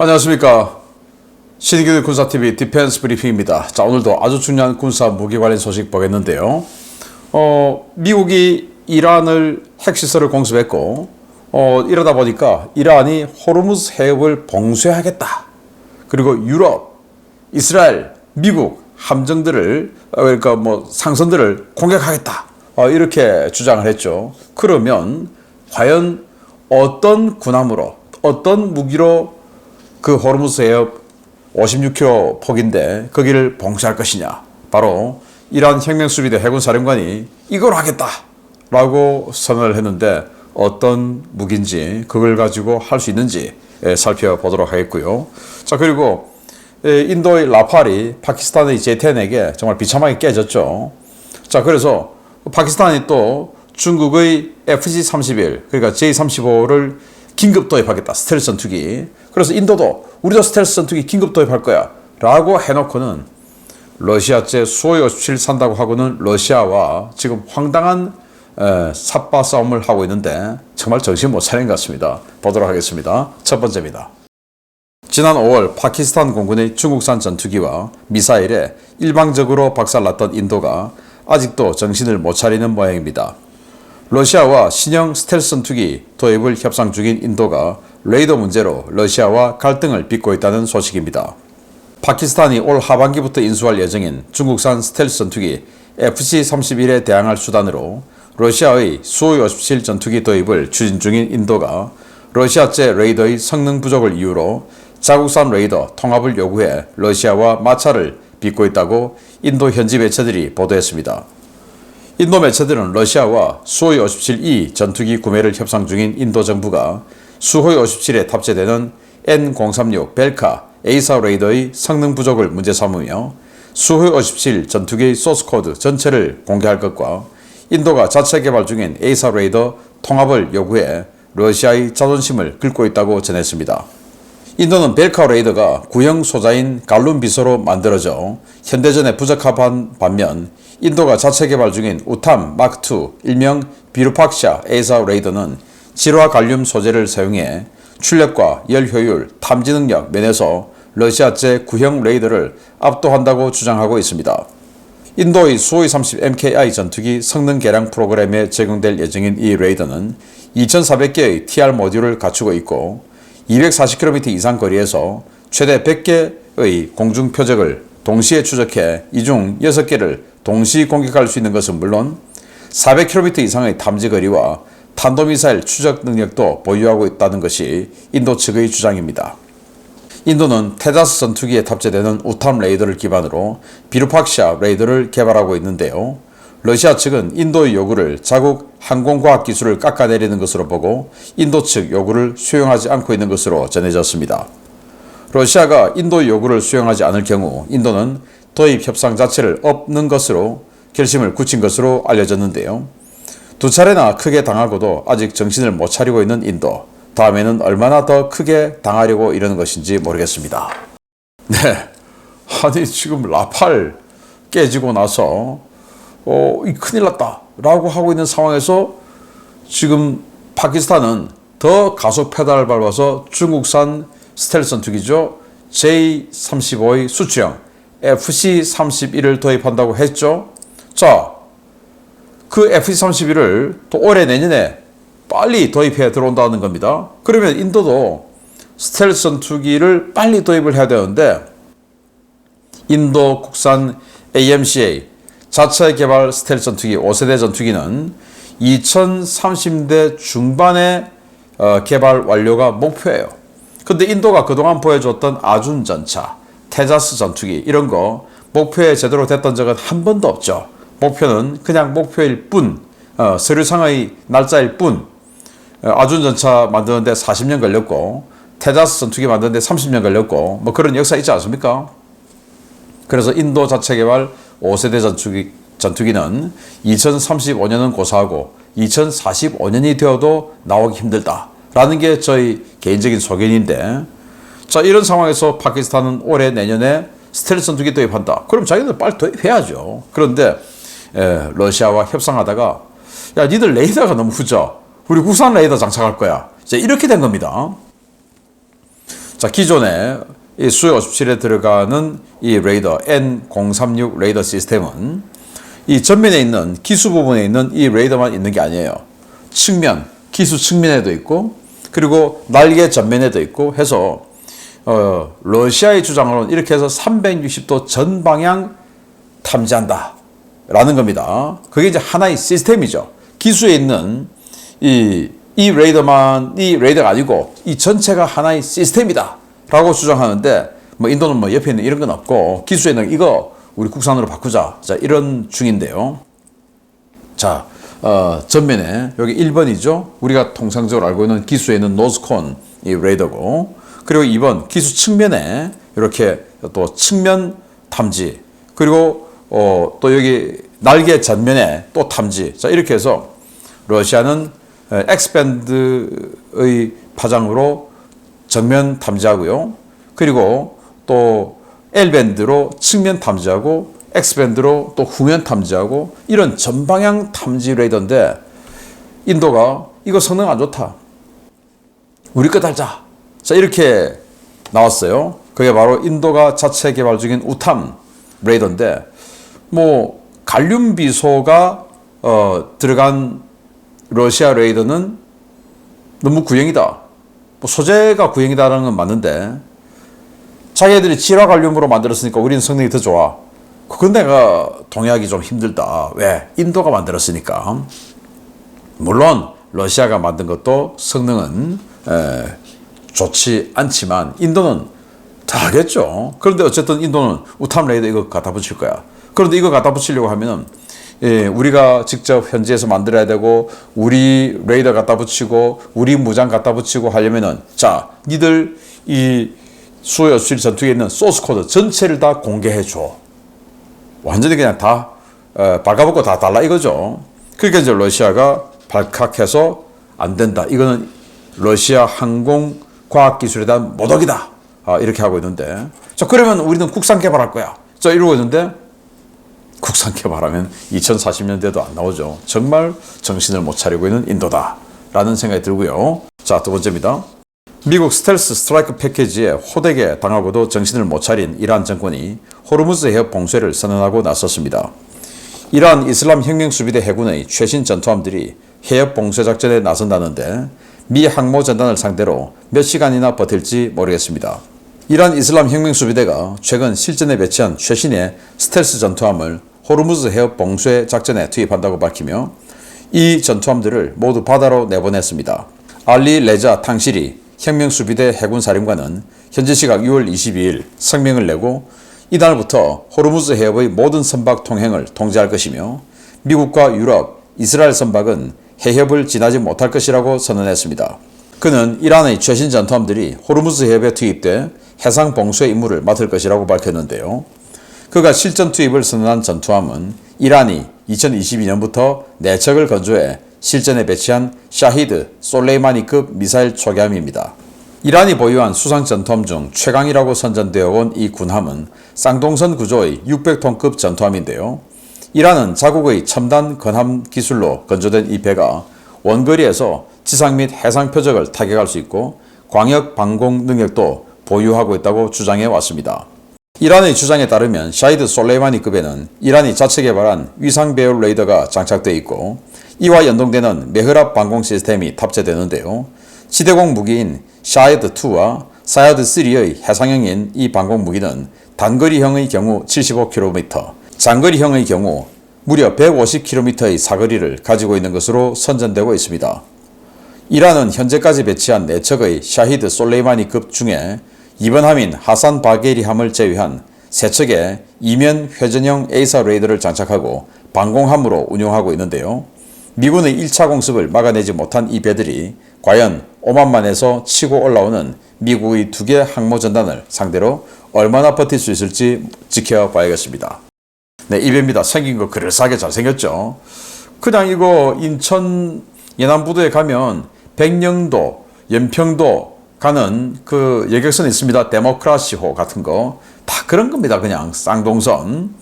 안녕하십니까. 신의균 군사TV 디펜스 브리핑입니다. 자, 오늘도 아주 중요한 군사 무기 관련 소식 보겠는데요. 어, 미국이 이란을 핵시설을 공습했고, 어, 이러다 보니까 이란이 호르무즈 해협을 봉쇄하겠다. 그리고 유럽, 이스라엘, 미국 함정들을, 어, 그러니까 뭐 상선들을 공격하겠다. 어, 이렇게 주장을 했죠. 그러면 과연 어떤 군함으로, 어떤 무기로 그 호르무스 해협 56km 폭인데 거기를 봉쇄할 것이냐. 바로 이란 혁명수비대 해군 사령관이 이걸 하겠다라고 선언을 했는데 어떤 무기인지 그걸 가지고 할 수 있는지 예, 살펴보도록 하겠고요. 자 그리고 예, 인도의 라팔이 파키스탄의 J10에게 정말 비참하게 깨졌죠. 자 그래서 파키스탄이 또 중국의 FG-31 그러니까 J-35를 긴급 도입하겠다. 스텔스 전투기. 그래서 인도도 우리도 스텔스 전투기 긴급 도입할 거야. 라고 해놓고는 러시아제 수호이 57 산다고 하고는 러시아와 지금 황당한 에, 삽바 싸움을 하고 있는데 정말 정신 못 차린 것 같습니다. 보도록 하겠습니다. 첫 번째입니다. 지난 5월 파키스탄 공군의 중국산 전투기와 미사일에 일방적으로 박살났던 인도가 아직도 정신을 못 차리는 모양입니다. 러시아와 신형 스텔스 전투기 도입을 협상 중인 인도가 레이더 문제로 러시아와 갈등을 빚고 있다는 소식입니다. 파키스탄이 올 하반기부터 인수할 예정인 중국산 스텔스 전투기 FC-31에 대항할 수단으로 러시아의 수호이 57 전투기 도입을 추진 중인 인도가 러시아제 레이더의 성능 부족을 이유로 자국산 레이더 통합을 요구해 러시아와 마찰을 빚고 있다고 인도 현지 매체들이 보도했습니다. 인도 매체들은 러시아와 수호이 57E 전투기 구매를 협상 중인 인도 정부가 수호이 57에 탑재되는 N036 벨카 A사 레이더의 성능 부족을 문제 삼으며 수호이 57 전투기의 소스 코드 전체를 공개할 것과 인도가 자체 개발 중인 A사 레이더 통합을 요구해 러시아의 자존심을 긁고 있다고 전했습니다. 인도는 벨카 레이더가 구형 소자인 갈룸 비소로 만들어져 현대전에 부적합한 반면 인도가 자체 개발 중인 우탐 마크2 일명 비루팍샤 A사 레이더는 질화 갈륨 소재를 사용해 출력과 열 효율, 탐지 능력 면에서 러시아제 구형 레이더를 압도한다고 주장하고 있습니다. 인도의 수호이 30 MKI 전투기 성능 개량 프로그램에 적용될 예정인 이 레이더는 2,400개의 TR 모듈을 갖추고 있고 240km 이상 거리에서 최대 100개의 공중 표적을 동시에 추적해 이 중 6개를 동시 공격할 수 있는 것은 물론 400km 이상의 탐지 거리와 탄도미사일 추적 능력도 보유하고 있다는 것이 인도 측의 주장입니다. 인도는 테자스 전투기에 탑재되는 우탐 레이더를 기반으로 비루팍샤 레이더를 개발하고 있는데요. 러시아 측은 인도의 요구를 자국 항공과학 기술을 깎아내리는 것으로 보고 인도 측 요구를 수용하지 않고 있는 것으로 전해졌습니다. 러시아가 인도의 요구를 수용하지 않을 경우 인도는 도입 협상 자체를 없는 것으로 결심을 굳힌 것으로 알려졌는데요. 두 차례나 크게 당하고도 아직 정신을 못 차리고 있는 인도. 다음에는 얼마나 더 크게 당하려고 이러는 것인지 모르겠습니다. 네. 아니, 지금 라팔 깨지고 나서, 어, 이 큰일 났다. 라고 하고 있는 상황에서 지금 파키스탄은 더 가속 페달을 밟아서 중국산 스텔스 전투기죠. J-35의 수출형 FC-31을 도입한다고 했죠. 자, 그 FC-31을 또 올해 내년에 빨리 도입해 들어온다는 겁니다. 그러면 인도도 스텔스 전투기를 빨리 도입을 해야 되는데 인도 국산 AMCA 자체 개발 스텔스 전투기 5세대 전투기는 2030대 중반에 어, 개발 완료가 목표예요. 근데 인도가 그동안 보여줬던 아준 전차, 테자스 전투기 이런 거 목표에 제대로 됐던 적은 한 번도 없죠. 목표는 그냥 목표일 뿐, 어, 서류상의 날짜일 뿐. 어, 아준 전차 만드는데 40년 걸렸고 테자스 전투기 만드는데 30년 걸렸고 뭐 그런 역사 있지 않습니까? 그래서 인도 자체 개발 5세대 전투기, 전투기는 2035년은 고사하고 2045년이 되어도 나오기 힘들다 라는 게 저희 개인적인 소견인데 자 이런 상황에서 파키스탄은 올해 내년에 스텔스 전투기 도입한다. 그럼 자기들 빨리 도입해야죠. 그런데 에, 러시아와 협상하다가 야 니들 레이더가 너무 후져. 우리 국산 레이더 장착할 거야. 이제 이렇게 된 겁니다. 자, 기존에 이 수요 57에 들어가는 이 레이더 N036 레이더 시스템은 이 전면에 있는 기수 부분에 있는 이 레이더만 있는 게 아니에요. 측면, 기수 측면에도 있고 그리고 날개 전면에도 있고 해서 어, 러시아의 주장으로는 이렇게 해서 360도 전 방향 탐지한다. 라는 겁니다. 그게 이제 하나의 시스템이죠. 기수에 있는 이, 이 레이더만, 이 레이더가 아니고 이 전체가 하나의 시스템이다. 라고 주장하는데 뭐 인도는 뭐 옆에 있는 이런 건 없고 기수에 있는 이거 우리 국산으로 바꾸자. 자, 이런 중인데요. 자, 어, 전면에 여기 1번이죠. 우리가 통상적으로 알고 있는 기수에 있는 노즈콘 이 레이더고 그리고 2번 기수 측면에 이렇게 또 측면 탐지 그리고 어, 또 여기 날개 전면에 또 탐지. 자, 이렇게 해서 러시아는 엑스밴드의 파장으로 정면 탐지하고요. 그리고 또 L밴드로 측면 탐지하고 X밴드로 또 후면 탐지하고 이런 전방향 탐지 레이더인데 인도가 이거 성능 안 좋다. 우리 거 달자. 자, 이렇게 나왔어요. 그게 바로 인도가 자체 개발 중인 우탐 레이더인데 뭐 갈륨 비소가 어, 들어간 러시아 레이더는 너무 구형이다. 뭐 소재가 구형이다라는 건 맞는데 자기들이 질화 갈륨으로 만들었으니까 우리는 성능이 더 좋아. 그건 내가 동의하기 좀 힘들다. 왜? 인도가 만들었으니까. 물론 러시아가 만든 것도 성능은 에, 좋지 않지만 인도는 다 하겠죠. 그런데 어쨌든 인도는 우탐 레이더 이거 갖다 붙일 거야. 그런데 이거 갖다 붙이려고 하면은 예, 우리가 직접 현지에서 만들어야 되고 우리 레이더 갖다 붙이고 우리 무장 갖다 붙이고 하려면은 자, 니들 이 수요 수일 전투기에 있는 소스 코드 전체를 다 공개해 줘. 완전히 그냥 다 어, 발가벗고 다 달라 이거죠. 그러니까 이제 러시아가 발칵해서 안 된다. 이거는 러시아 항공 과학 기술에 대한 모독이다. 아, 이렇게 하고 있는데. 자, 그러면 우리는 국산 개발할 거야. 자, 이러고 있는데 국산 개발하면 2040년대도 안 나오죠. 정말 정신을 못 차리고 있는 인도다. 라는 생각이 들고요. 자, 두 번째입니다. 미국 스텔스 스트라이크 패키지에 호되게 당하고도 정신을 못 차린 이란 정권이 호르무즈 해협 봉쇄를 선언하고 나섰습니다. 이란 이슬람 혁명 수비대 해군의 최신 전투함들이 해협 봉쇄 작전에 나선다는데 미 항모 전단을 상대로 몇 시간이나 버틸지 모르겠습니다. 이란 이슬람 혁명 수비대가 최근 실전에 배치한 최신의 스텔스 전투함을 호르무즈 해협 봉쇄 작전에 투입한다고 밝히며 이 전투함들을 모두 바다로 내보냈습니다. 알리 레자 탕시리 혁명수비대 해군사령관은 현지 시각 6월 22일 성명을 내고 이달부터 호르무즈 해협의 모든 선박 통행을 통제할 것이며 미국과 유럽, 이스라엘 선박은 해협을 지나지 못할 것이라고 선언했습니다. 그는 이란의 최신 전투함들이 호르무즈 해협에 투입돼 해상 봉쇄 임무를 맡을 것이라고 밝혔는데요. 그가 실전 투입을 선언한 전투함은 이란이 2022년부터 내척을 건조해 실전에 배치한 샤히드 솔레이마니급 미사일 초계함입니다. 이란이 보유한 수상 전투함 중 최강이라고 선전되어 온 이 군함은 쌍동선 구조의 600톤급 전투함인데요. 이란은 자국의 첨단 건함 기술로 건조된 이 배가 원거리에서 지상 및 해상 표적을 타격할 수 있고 광역 방공 능력도 보유하고 있다고 주장해 왔습니다. 이란의 주장에 따르면 샤이드 솔레이마니급에는 이란이 자체 개발한 위상 배열 레이더가 장착되어 있고 이와 연동되는 메흐랍 방공 시스템이 탑재되는데요. 지대공 무기인 샤이드2와 사야드3의 해상형인 이 방공 무기는 단거리형의 경우 75km, 장거리형의 경우 무려 150km의 사거리를 가지고 있는 것으로 선전되고 있습니다. 이란은 현재까지 배치한 4척의 샤히드 솔레이마니급 중에 이번 함인 하산 바게리함을 제외한 3척의 이면 회전형 에이사 레이더를 장착하고 방공함으로 운용하고 있는데요. 미군의 1차 공습을 막아내지 못한 이 배들이 과연 오만만에서 치고 올라오는 미국의 두 개 항모 전단을 상대로 얼마나 버틸 수 있을지 지켜봐야겠습니다. 네, 이 배입니다. 생긴 거 그럴싸하게 잘생겼죠. 그냥 이거 인천 예남부도에 가면 백령도, 연평도 가는 그 여객선이 있습니다. 데모크라시호 같은 거. 다 그런 겁니다. 그냥 쌍동선.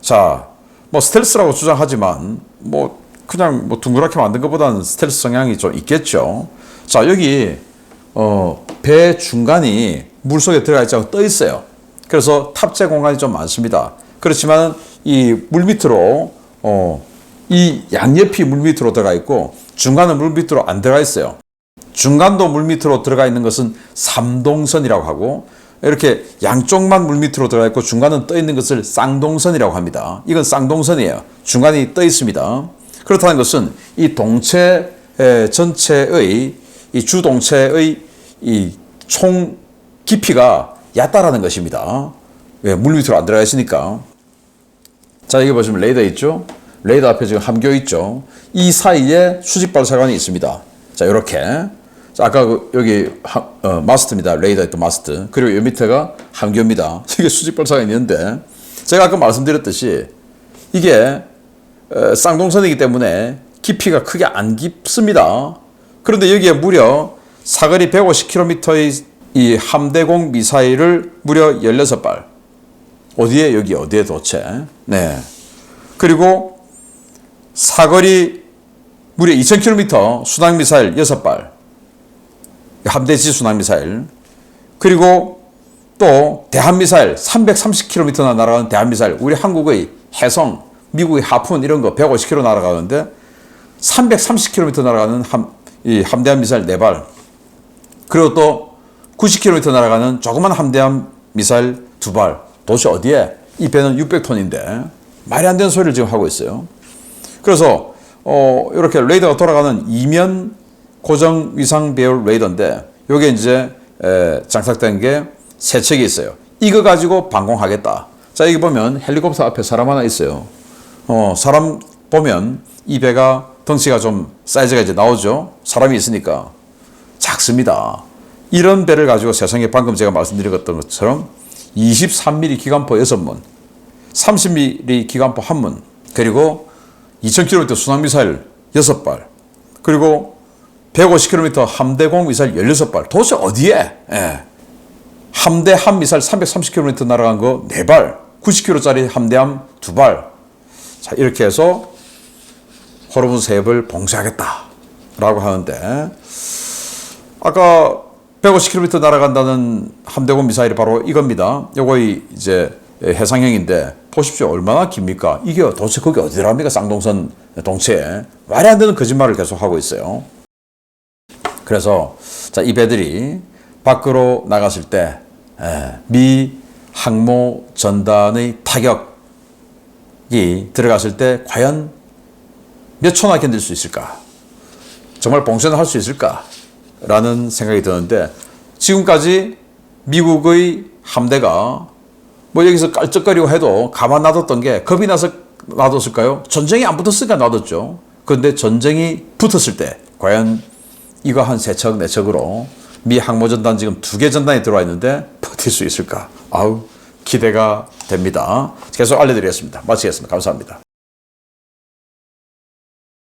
자, 뭐 스텔스라고 주장하지만 뭐 그냥 뭐 둥그랗게 만든 것보다는 스텔스 성향이 좀 있겠죠. 자, 여기 어, 배 중간이 물 속에 들어가 있지 않고 떠 있어요. 그래서 탑재 공간이 좀 많습니다. 그렇지만 이 물 밑으로 어, 이 양옆이 물 밑으로 들어가 있고 중간은 물 밑으로 안 들어가 있어요. 중간도 물 밑으로 들어가 있는 것은 삼동선이라고 하고 이렇게 양쪽만 물 밑으로 들어가 있고 중간은 떠 있는 것을 쌍동선이라고 합니다. 이건 쌍동선이에요. 중간이 떠 있습니다. 그렇다는 것은 이 동체 에, 전체의 이 주동체의 이 총 깊이가 얕다라는 것입니다. 왜? 물 밑으로 안 들어가 있으니까. 자, 여기 보시면 레이더 있죠? 레이더 앞에 지금 함교 있죠? 이 사이에 수직 발사관이 있습니다. 자, 이렇게. 자, 아까 그 여기 하, 어, 마스트입니다. 레이더 있던 마스트. 그리고 이 밑에가 함교입니다. 이게 수직 발사관이 있는데 제가 아까 말씀드렸듯이 이게 어, 쌍동선이기 때문에 깊이가 크게 안 깊습니다. 그런데 여기에 무려 사거리 150km의 이 함대공 미사일을 무려 16발. 어디에 여기 어디에 도체? 네. 그리고 사거리 무려 2000km 순항 미사일 6발. 함대지 순항 미사일. 그리고 또 대한 미사일 330km나 날아가는 대한 미사일. 우리 한국의 해성, 미국의 하푼 이런 거 150km 날아가는데 330km 날아가는 함, 이 함대한 미사일 4발. 그리고 또 90km 날아가는 조그만 함대한 미사일 2발. 도대체 어디에? 이 배는 600톤인데 말이 안 되는 소리를 지금 하고 있어요. 그래서 어, 이렇게 레이더가 돌아가는 이면 고정 위상 배열 레이더인데 요게 이제 에, 장착된 게세 척이 있어요. 이거 가지고 방공하겠다. 자, 여기 보면 헬리콥터 앞에 사람 하나 있어요. 어, 사람 보면 이 배가 덩치가 좀 사이즈가 이제 나오죠. 사람이 있으니까 작습니다. 이런 배를 가지고 세상에 방금 제가 말씀드렸던 것처럼 23mm 기관포 6문, 30mm 기관포 1문, 그리고 2000km 순항미사일 6발, 그리고 150km 함대공 미사일 16발. 도대체 어디에? 예. 함대 함 미사일 330km 날아간 거 4발, 90km짜리 함대함 2발. 자, 이렇게 해서 호르무즈 해협을 봉쇄하겠다. 라고 하는데, 아까 150km 날아간다는 함대공 미사일이 바로 이겁니다. 요거 이제 해상형인데 보십시오. 얼마나 깁니까? 이게 도대체 그게 어디랍니까? 쌍동선 동체에. 말이 안 되는 거짓말을 계속 하고 있어요. 그래서 자, 이 배들이 밖으로 나갔을 때 미 항모 전단의 타격이 들어갔을 때 과연 몇 초나 견딜 수 있을까? 정말 봉쇄는 할 수 있을까? 라는 생각이 드는데 지금까지 미국의 함대가 뭐 여기서 깔쩍거리고 해도 가만 놔뒀던 게 겁이 나서 놔뒀을까요? 전쟁이 안 붙었으니까 놔뒀죠. 그런데 전쟁이 붙었을 때 과연 이거 한 세 척, 네 척으로 미 항모전단 지금 두 개 전단이 들어와 있는데 버틸 수 있을까? 아우 기대가 됩니다. 계속 알려드리겠습니다. 마치겠습니다. 감사합니다.